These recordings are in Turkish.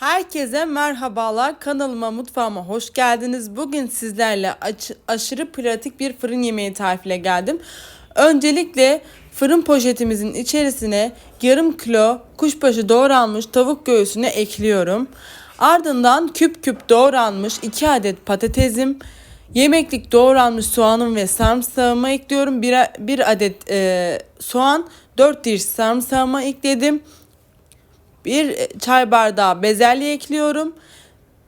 Herkese merhabalar. Kanalıma, mutfağıma hoş geldiniz. Bugün sizlerle aşırı pratik bir fırın yemeği tarifiyle geldim. Öncelikle fırın poşetimizin içerisine yarım kilo kuşbaşı doğranmış tavuk göğsünü ekliyorum. Ardından küp küp doğranmış 2 adet patatesim, yemeklik doğranmış soğanım ve sarımsağımı ekliyorum. 1 bir adet e, soğan, 4 diş sarımsağımı ekledim. Bir çay bardağı bezelye ekliyorum.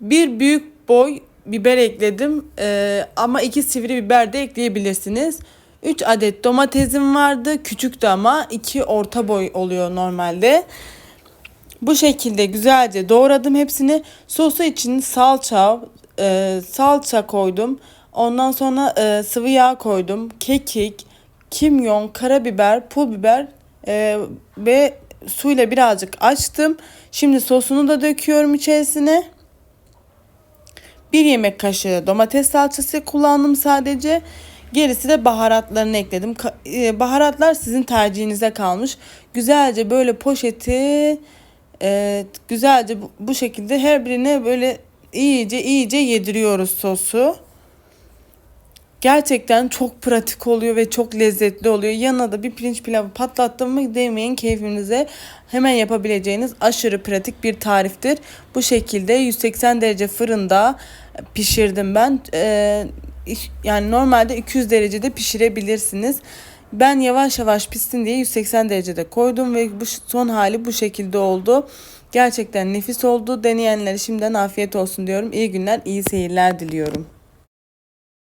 Bir büyük boy biber ekledim. Ee, ama iki sivri biber de ekleyebilirsiniz. 3 adet domatesim vardı. Küçüktü ama iki orta boy oluyor normalde. Bu şekilde güzelce doğradım hepsini. Sosu için salça, e, salça koydum. Ondan sonra e, sıvı yağ koydum. Kekik, kimyon, karabiber, pul biber e, ve suyla birazcık açtım. Şimdi sosunu da döküyorum içerisine. Bir yemek kaşığı domates salçası kullandım sadece. Gerisi de baharatlarını ekledim. E, baharatlar sizin tercihinize kalmış. Güzelce böyle poşeti e, güzelce bu şekilde her birine böyle iyice iyice yediriyoruz sosu. Gerçekten çok pratik oluyor ve çok lezzetli oluyor. Yanına da bir pirinç pilavı patlattım mı demeyin keyfinize hemen yapabileceğiniz aşırı pratik bir tariftir. Bu şekilde 180 derece fırında pişirdim ben. Ee, yani normalde 200 derecede pişirebilirsiniz. Ben yavaş yavaş pişsin diye 180 derecede koydum ve bu son hali bu şekilde oldu. Gerçekten nefis oldu. Deneyenlere şimdiden afiyet olsun diyorum. İyi günler, iyi seyirler diliyorum.